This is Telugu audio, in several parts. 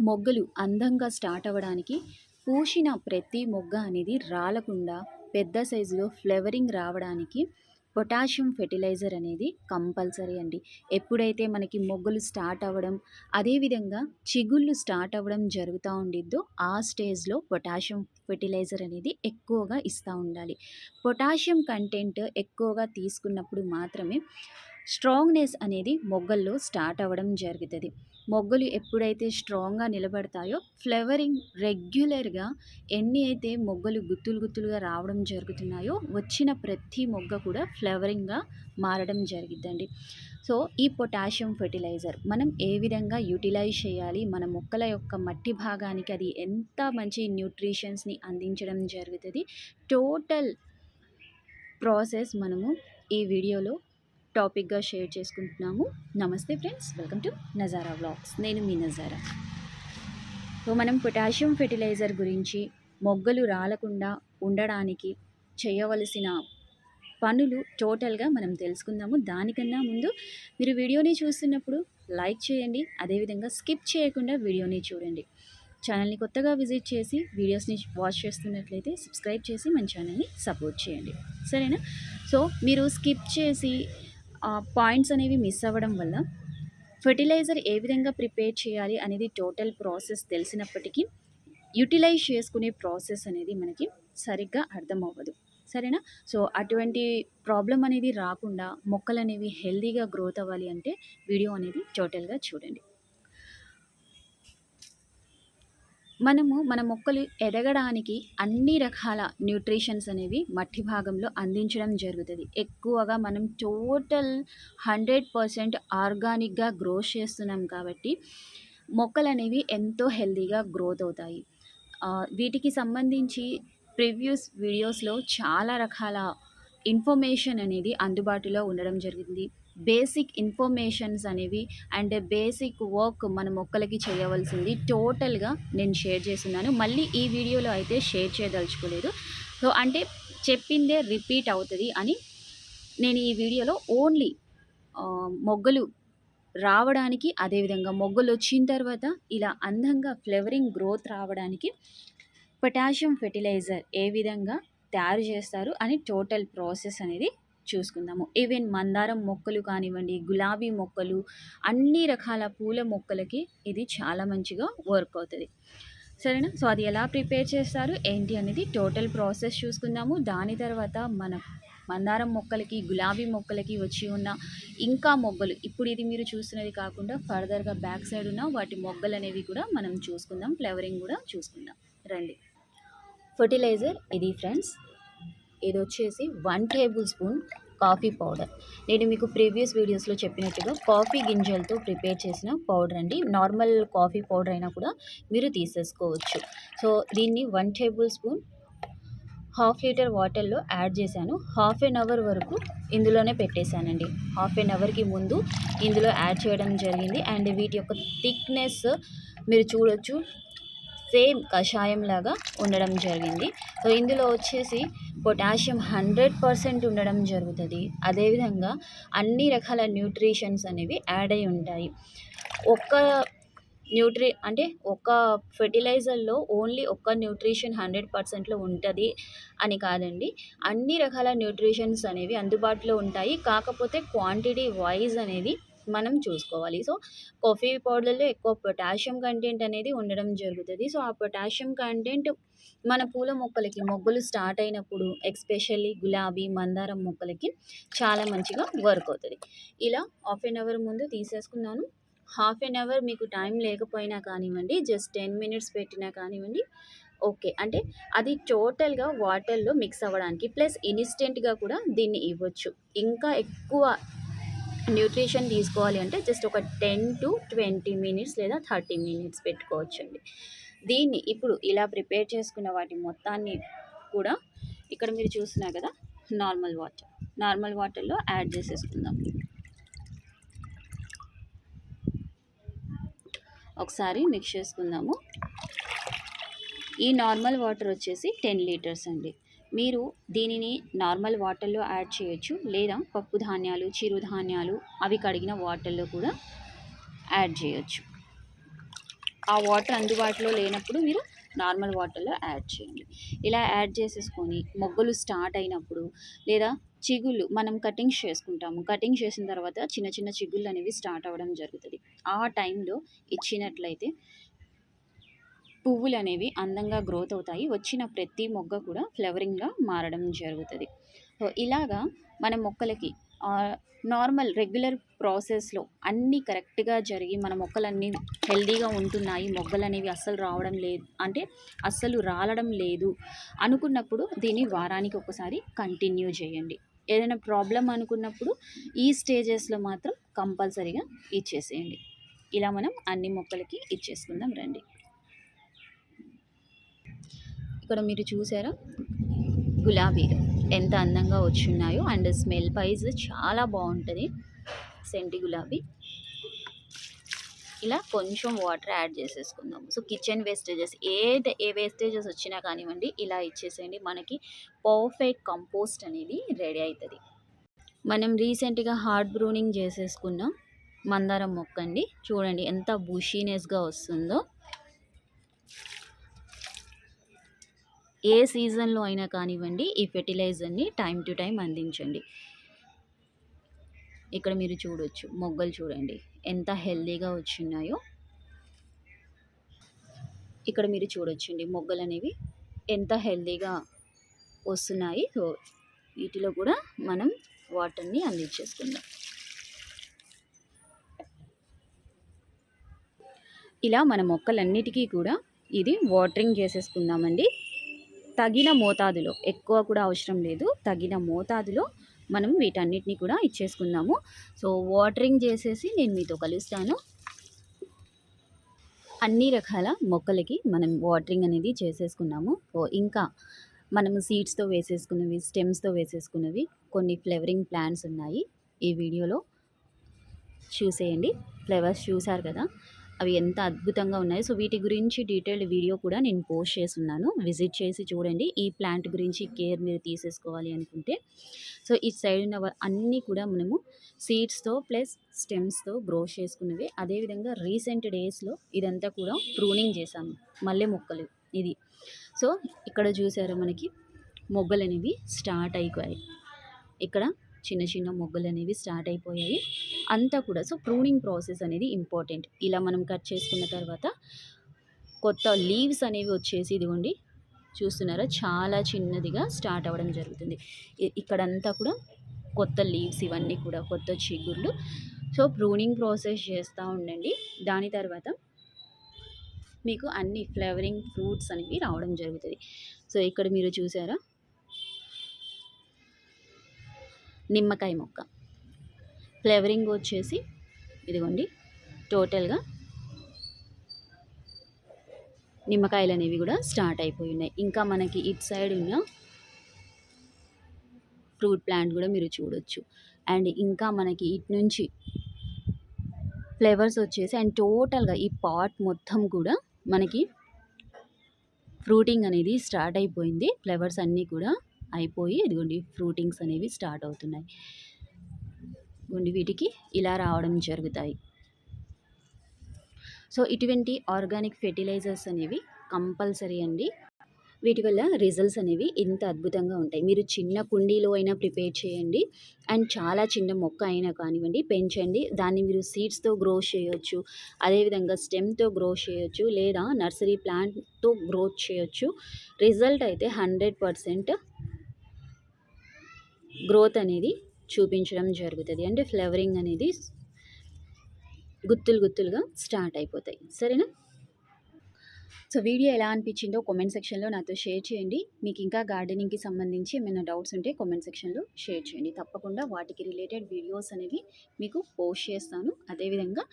మొగ్గలు అందంగా స్టార్ట్ అవ్వడానికి పూసిన ప్రతి మొగ్గ అనేది రాలకుండా పెద్ద సైజులో ఫ్లేవరింగ్ రావడానికి పొటాషియం ఫెర్టిలైజర్ అనేది కంపల్సరీ అండి. ఎప్పుడైతే మనకి మొగ్గలు స్టార్ట్ అవ్వడం అదేవిధంగా చిగుళ్ళు స్టార్ట్ అవ్వడం జరుగుతూ ఉండిద్దో ఆ స్టేజ్లో పొటాషియం ఫెర్టిలైజర్ అనేది ఎక్కువగా ఇస్తూ ఉండాలి. పొటాషియం కంటెంట్ ఎక్కువగా తీసుకున్నప్పుడు మాత్రమే స్ట్రాంగ్నెస్ అనేది మొగ్గల్లో స్టార్ట్ అవ్వడం జరుగుతుంది. మొగ్గలు ఎప్పుడైతే స్ట్రాంగ్గా నిలబడతాయో ఫ్లవరింగ్ రెగ్యులర్గా ఎన్ని అయితే మొగ్గలు గుత్తులు గుత్తులుగా రావడం జరుగుతున్నాయో వచ్చిన ప్రతి మొగ్గ కూడా ఫ్లవరింగ్గా మారడం జరిగిద్దండి. సో ఈ పొటాషియం ఫెర్టిలైజర్ మనం ఏ విధంగా యూటిలైజ్ చేయాలి? మన మొక్కల యొక్క మట్టి భాగానికి అది ఎంత మంచి న్యూట్రిషన్స్ని అందించడం జరుగుతుంది? టోటల్ ప్రాసెస్ మనము ఈ వీడియోలో టాపిక్గా షేర్ చేసుకుంటున్నాము. నమస్తే friends welcome to Nazara vlogs. నేను మీ నజారా. సో మనం పొటాషియం ఫెర్టిలైజర్ గురించి మొగ్గలు రాలకుండా ఉండడానికి చేయవలసిన పనులు టోటల్గా మనం తెలుసుకుందాము. దానికన్నా ముందు మీరు వీడియోని చూస్తున్నప్పుడు లైక్ చేయండి అదేవిధంగా స్కిప్ చేయకుండా వీడియోని చూడండి. ఛానల్ని కొత్తగా విజిట్ చేసి వీడియోస్ని వాచ్ చేస్తున్నట్లయితే సబ్స్క్రైబ్ చేసి మన ఛానల్ని సపోర్ట్ చేయండి. సరేనా? సో మీరు స్కిప్ చేసి పాయింట్స్ అనేవి మిస్ అవ్వడం వల్ల ఫెర్టిలైజర్ ఏ విధంగా ప్రిపేర్ చేయాలి అనేది టోటల్ ప్రాసెస్ తెలిసినప్పటికీ యూటిలైజ్ చేసుకునే ప్రాసెస్ అనేది మనకి సరిగ్గా అర్థం అవ్వదు. సరేనా? సో అటువంటి ప్రాబ్లం అనేది రాకుండా మొక్కలు అనేవి హెల్దీగా గ్రోత్ అవ్వాలి అంటే వీడియో అనేది టోటల్గా చూడండి. మనము మన మొక్కలు ఎదగడానికి అన్ని రకాల న్యూట్రిషన్స్ అనేవి మట్టి భాగంలో అందించడం జరుగుతుంది. ఎక్కువగా మనం టోటల్ హండ్రెడ్ పర్సెంట్ ఆర్గానిక్గా గ్రో చేస్తున్నాం కాబట్టి మొక్కలు అనేవి ఎంతో హెల్తీగా గ్రోత్ అవుతాయి. వీటికి సంబంధించి ప్రివ్యూస్ వీడియోస్లో చాలా రకాల ఇన్ఫర్మేషన్ అనేది అందుబాటులో ఉండడం జరిగింది బేసిక్ ఇన్ఫర్మేషన్స్ అనేవి అండ్ బేసిక్ వర్క్ మన మొక్కలకి చేయవలసింది టోటల్గా నేను షేర్ చేస్తున్నాను. మళ్ళీ ఈ వీడియోలో అయితే షేర్ చేయదలుచుకోలేదు. సో అంటే చెప్పిందే రిపీట్ అవుతుంది అని నేను ఈ వీడియోలో ఓన్లీ మొగ్గలు రావడానికి అదేవిధంగా మొగ్గలు వచ్చిన తర్వాత ఇలా అందంగా ఫ్లేవరింగ్ గ్రోత్ రావడానికి పొటాషియం ఫెర్టిలైజర్ ఏ విధంగా తయారు చేస్తారు అని టోటల్ ప్రాసెస్ అనేది చూసుకుందాము. ఈవెన్ మందారం మొక్కలు కానివ్వండి గులాబీ మొక్కలు అన్ని రకాల పూల మొక్కలకి ఇది చాలా మంచిగా వర్క్ అవుతుంది. సరేనా? సో అది ఎలా ప్రిపేర్ చేస్తారు? ఏంటి అనేది టోటల్ ప్రాసెస్ చూసుకుందాము. దాని తర్వాత మన మందారం మొక్కలకి గులాబీ మొక్కలకి వచ్చి ఉన్న ఇంకా మొగ్గలు. ఇప్పుడు ఇది మీరు చూస్తున్నది కాకుండా ఫర్దర్గా బ్యాక్ సైడ్ ఉన్న వాటి మొగ్గలు అనేవి కూడా మనం చూసుకుందాం. ఫ్లవరింగ్ కూడా చూసుకుందాం. రండి. ఫర్టిలైజర్ ఇది ఫ్రెండ్స్ ఇది వచ్చేసి one tablespoon coffee powder. నేను మీకు ప్రీవియస్ వీడియోస్లో చెప్పినట్టుగా కాఫీ గింజలతో ప్రిపేర్ చేసిన పౌడర్ అండి. నార్మల్ కాఫీ పౌడర్ అయినా కూడా మీరు తీసేసుకోవచ్చు. సో దీన్ని one tablespoon half litre వాటర్లో యాడ్ చేశాను. హాఫ్ ఎన్ అవర్ వరకు ఇందులోనే పెట్టేశానండి. హాఫ్ ఎన్ అవర్కి ముందు ఇందులో యాడ్ చేయడం జరిగింది. అండ్ వీటి యొక్క థిక్నెస్ మీరు చూడొచ్చు. సేమ్ కషాయం లాగా ఉండడం జరిగింది. సో ఇందులో వచ్చేసి పొటాషియం హండ్రెడ్ పర్సెంట్ ఉండడం జరుగుతుంది. అదేవిధంగా అన్ని రకాల న్యూట్రిషన్స్ అనేవి యాడ్ అయి ఉంటాయి. ఒక్క న్యూట్రి అంటే ఒక ఫెర్టిలైజర్లో ఓన్లీ ఒక్క న్యూట్రిషన్ హండ్రెడ్ పర్సెంట్లో ఉంటుంది అని కాదండి. అన్ని రకాల న్యూట్రిషన్స్ అనేవి అందుబాటులో ఉంటాయి. కాకపోతే క్వాంటిటీ వైజ్ అనేది మనం చూసుకోవాలి. సో కాఫీ పౌడర్లో ఎక్కువ పొటాషియం కంటెంట్ అనేది ఉండడం జరుగుతుంది. సో ఆ పొటాషియం కంటెంట్ మన పూల మొక్కలకి మొగ్గలు స్టార్ట్ అయినప్పుడు ఎక్స్పెషల్లీ గులాబీ మందారం మొక్కలకి చాలా మంచిగా వర్క్ అవుతుంది. ఇలా హాఫ్ ఎన్ అవర్ ముందు తీసేసుకున్నాను. హాఫ్ ఎన్ అవర్ మీకు టైం లేకపోయినా కానివ్వండి జస్ట్ టెన్ మినిట్స్ పెట్టినా కానివ్వండి ఓకే. అంటే అది టోటల్గా వాటర్లో మిక్స్ అవ్వడానికి ప్లస్ ఇన్స్టెంట్గా కూడా దీన్ని ఇవ్వచ్చు. ఇంకా ఎక్కువ న్యూట్రిషన్ తీసుకోవాలి అంటే జస్ట్ ఒక టెన్ టు ట్వంటీ మినిట్స్ లేదా థర్టీ మినిట్స్ పెట్టుకోవచ్చండి. దీన్ని ఇప్పుడు ఇలా ప్రిపేర్ చేసుకున్న వాటి మొత్తాన్ని కూడా ఇక్కడ మీరు చూస్తున్నారు కదా నార్మల్ వాటర్. నార్మల్ వాటర్లో యాడ్ చేసేసుకుందాం. ఒకసారి మిక్స్ చేసుకుందాము. ఈ నార్మల్ వాటర్ వచ్చేసి టెన్ లీటర్స్ అండి. మీరు దీనిని నార్మల్ వాటర్లో యాడ్ చేయొచ్చు. లేదా పప్పు ధాన్యాలు చిరుధాన్యాలు అవి కడిగిన వాటర్లో కూడా యాడ్ చేయొచ్చు. ఆ వాటర్ అందుబాటులో లేనప్పుడు మీరు నార్మల్ వాటర్లో యాడ్ చేయండి. ఇలా యాడ్ చేసేసుకొని మొగ్గలు స్టార్ట్ అయినప్పుడు లేదా చిగుళ్ళు మనం కటింగ్స్ చేసుకుంటాము. కటింగ్ చేసిన తర్వాత చిన్న చిన్న చిగుళ్ళు అనేవి స్టార్ట్ అవ్వడం జరుగుతుంది. ఆ టైంలో ఇచ్చినట్లయితే పువ్వులు అనేవి అందంగా గ్రోత్ అవుతాయి. వచ్చిన ప్రతి మొగ్గ కూడా ఫ్లవరింగ్గా మారడం జరుగుతుంది. సో ఇలాగా మన మొక్కలకి నార్మల్ రెగ్యులర్ ప్రాసెస్లో అన్నీ కరెక్ట్గా జరిగి మన మొక్కలన్నీ హెల్దీగా ఉంటున్నాయి. మొగ్గలు అనేవి అస్సలు రావడం లేదు. అంటే అస్సలు రాలడం లేదు అనుకున్నప్పుడు దీన్ని వారానికి ఒకసారి కంటిన్యూ చేయండి. ఏదైనా ప్రాబ్లం అనుకున్నప్పుడు ఈ స్టేజెస్లో మాత్రం కంపల్సరీగా ఇచ్చేసేయండి. ఇలా మనం అన్ని మొక్కలకి ఇచ్చేసుకుందాం రండి. ఇక్కడ మీరు చూసారా? గులాబీలు ఎంత అందంగా వచ్చున్నాయో అండ్ స్మెల్ వైజ్ చాలా బాగుంటుంది. సెంటి గులాబీ. ఇలా కొంచెం వాటర్ యాడ్ చేసేసుకుందాం. సో కిచెన్ వేస్టేజెస్ ఏది ఏ వేస్టేజెస్ వచ్చినా కానివ్వండి ఇలా ఇచ్చేసేయండి. మనకి పర్ఫెక్ట్ కంపోస్ట్ అనేది రెడీ అవుతుంది మనం రీసెంట్గా హార్డ్ బ్రూనింగ్ చేసేసుకున్నాం. మందారం మొక్క అండి చూడండి ఎంత బుషీనెస్గా వస్తుందో. ఏ సీజన్లో అయినా కానివ్వండి ఈ ఫెర్టిలైజర్ని టైం టు టైం అందించండి. ఇక్కడ మీరు చూడొచ్చు మొగ్గలు చూడండి ఎంత హెల్దీగా వచ్చినాయో ఇక్కడ మీరు చూడొచ్చండి మొగ్గలు అనేవి ఎంత హెల్దీగా వస్తున్నాయి. సో వీటిలో కూడా మనం వాటర్ని అందించేసుకుందాం. ఇలా మన మొక్కలన్నిటికీ కూడా ఇది వాటరింగ్ చేసేసుకుందామండి. తగిన మోతాదులో ఎక్కువ కూడా అవసరం లేదు. తగిన మోతాదులో మనం వీటన్నిటిని కూడా ఇచ్చేసుకుందాము. సో వాటరింగ్ చేసేసి నేను మీతో కలుస్తాను. అన్ని రకాల మొక్కలకి మనం వాటరింగ్ అనేది చేసేసుకున్నాము. సో ఇంకా మనం సీడ్స్తో వేసేసుకున్నవి స్టెమ్స్తో వేసేసుకున్నవి కొన్ని ఫ్లేవరింగ్ ప్లాంట్స్ ఉన్నాయి. ఈ వీడియోలో చూసేయండి. ఫ్లేవర్స్ చూసారు కదా? అవి ఎంత అద్భుతంగా ఉన్నాయి. సో వీటి గురించి డీటెయిల్డ్ వీడియో కూడా నేను పోస్ట్ చేస్తున్నాను. విజిట్ చేసి చూడండి. ఈ ప్లాంట్ గురించి కేర్ మీరు తీసేసుకోవాలి అనుకుంటే. సో ఈ సైడ్ ఉన్న అన్నీ కూడా మనము సీడ్స్తో ప్లస్ స్టెమ్స్తో గ్రో చేసుకున్నవి. అదేవిధంగా రీసెంట్ డేస్లో ఇదంతా కూడా ప్రూనింగ్ చేశాము మల్లె మొక్కలు ఇది. సో ఇక్కడ చూసారు మనకి మొగ్గలు అనేవి స్టార్ట్ అయిపోయాయి. ఇక్కడ చిన్న చిన్న మొగ్గలు అనేవి స్టార్ట్ అయిపోయాయి. అంతా కూడా సో ప్రూనింగ్ ప్రాసెస్ అనేది ఇంపార్టెంట్. ఇలా మనం కట్ చేసుకున్న తర్వాత కొత్త లీవ్స్ అనేవి వచ్చేసి ఇదిగోండి చూస్తున్నారా? చాలా చిన్నదిగా స్టార్ట్ అవ్వడం జరుగుతుంది. ఇక్కడంతా కూడా కొత్త లీవ్స్ ఇవన్నీ కూడా కొత్త చిగుర్లు. సో ప్రూనింగ్ ప్రాసెస్ చేస్తూ ఉండండి. దాని తర్వాత మీకు అన్ని ఫ్లేవరింగ్ ఫ్రూట్స్ అనేవి రావడం జరుగుతుంది. సో ఇక్కడ మీరు చూసారా? నిమ్మకాయ మొక్క. ఫ్లేవరింగ్ వచ్చేసి ఇదిగోండి టోటల్గా నిమ్మకాయలు అనేవి కూడా స్టార్ట్ అయిపోయి ఉన్నాయి. ఇంకా మనకి ఇటు సైడ్ ఉన్న ఫ్రూట్ ప్లాంట్ కూడా మీరు చూడొచ్చు. అండ్ ఇంకా మనకి ఇటు నుంచి ఫ్లేవర్స్ వచ్చేసి అండ్ టోటల్గా ఈ పాట్ మొత్తం కూడా మనకి ఫ్రూటింగ్ అనేది స్టార్ట్ అయిపోయింది. ఫ్లేవర్స్ అన్నీ కూడా అయిపోయి ఇదిగోండి ఫ్రూటింగ్స్ అనేవి స్టార్ట్ అవుతున్నాయి. ఇదిగోండి వీటికి ఇలా రావడం జరుగుతాయి. సో ఇటువంటి ఆర్గానిక్ ఫెర్టిలైజర్స్ అనేవి కంపల్సరీ అండి. వీటి వల్ల రిజల్ట్స్ అనేవి ఇంత అద్భుతంగా ఉంటాయి. మీరు చిన్న కుండీలో అయినా ప్రిపేర్ చేయండి. అండ్ చాలా చిన్న మొక్క అయినా కానివ్వండి పెంచండి. దాన్ని మీరు సీడ్స్తో గ్రో చేయొచ్చు. అదేవిధంగా స్టెమ్తో గ్రో చేయొచ్చు. లేదా నర్సరీ ప్లాంట్తో గ్రోత్ చేయొచ్చు. రిజల్ట్ అయితే హండ్రెడ్ పర్సెంట్ గ్రోత్ అనేది చూపించడం జరుగుతుంది. అంటే ఫ్లవరింగ్ అనేది గుత్తులు గుత్తులుగా స్టార్ట్ అయిపోతాయి. సరేనా? సో వీడియో ఎలా అనిపించిందో కామెంట్ సెక్షన్లో నాతో షేర్ చేయండి. మీకు ఇంకా గార్డెనింగ్కి సంబంధించి ఏమైనా డౌట్స్ ఉంటే కామెంట్ సెక్షన్లో షేర్ చేయండి. తప్పకుండా వాటికి రిలేటెడ్ వీడియోస్ అనేవి మీకు పోస్ట్ చేస్తాను. అదేవిధంగా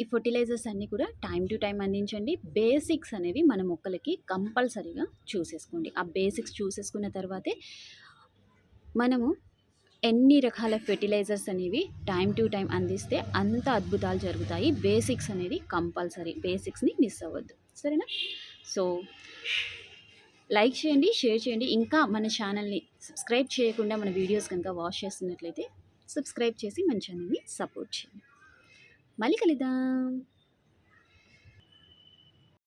ఈ ఫర్టిలైజర్స్ అన్నీ కూడా టైం టు టైం అందించండి. బేసిక్స్ అనేవి మన మొక్కలకి కంపల్సరీగా చూసేసుకోండి. ఆ బేసిక్స్ చూసేసుకున్న తర్వాతే మనము ఎన్ని రకాల ఫెర్టిలైజర్స్ అనేవి టైం టు టైం అందిస్తే అంత అద్భుతాలు జరుగుతాయి. బేసిక్స్ అనేది కంపల్సరీ. బేసిక్స్ని మిస్ అవ్వద్దు. సరేనా? సో లైక్ చేయండి షేర్ చేయండి. ఇంకా మన ఛానల్ని సబ్స్క్రైబ్ చేయకుండా మన వీడియోస్ కనుక వాచ్ చేస్తున్నట్లయితే సబ్స్క్రైబ్ చేసి మన ఛానల్ని సపోర్ట్ చేయండి. మళ్ళీ కలుద్దాం.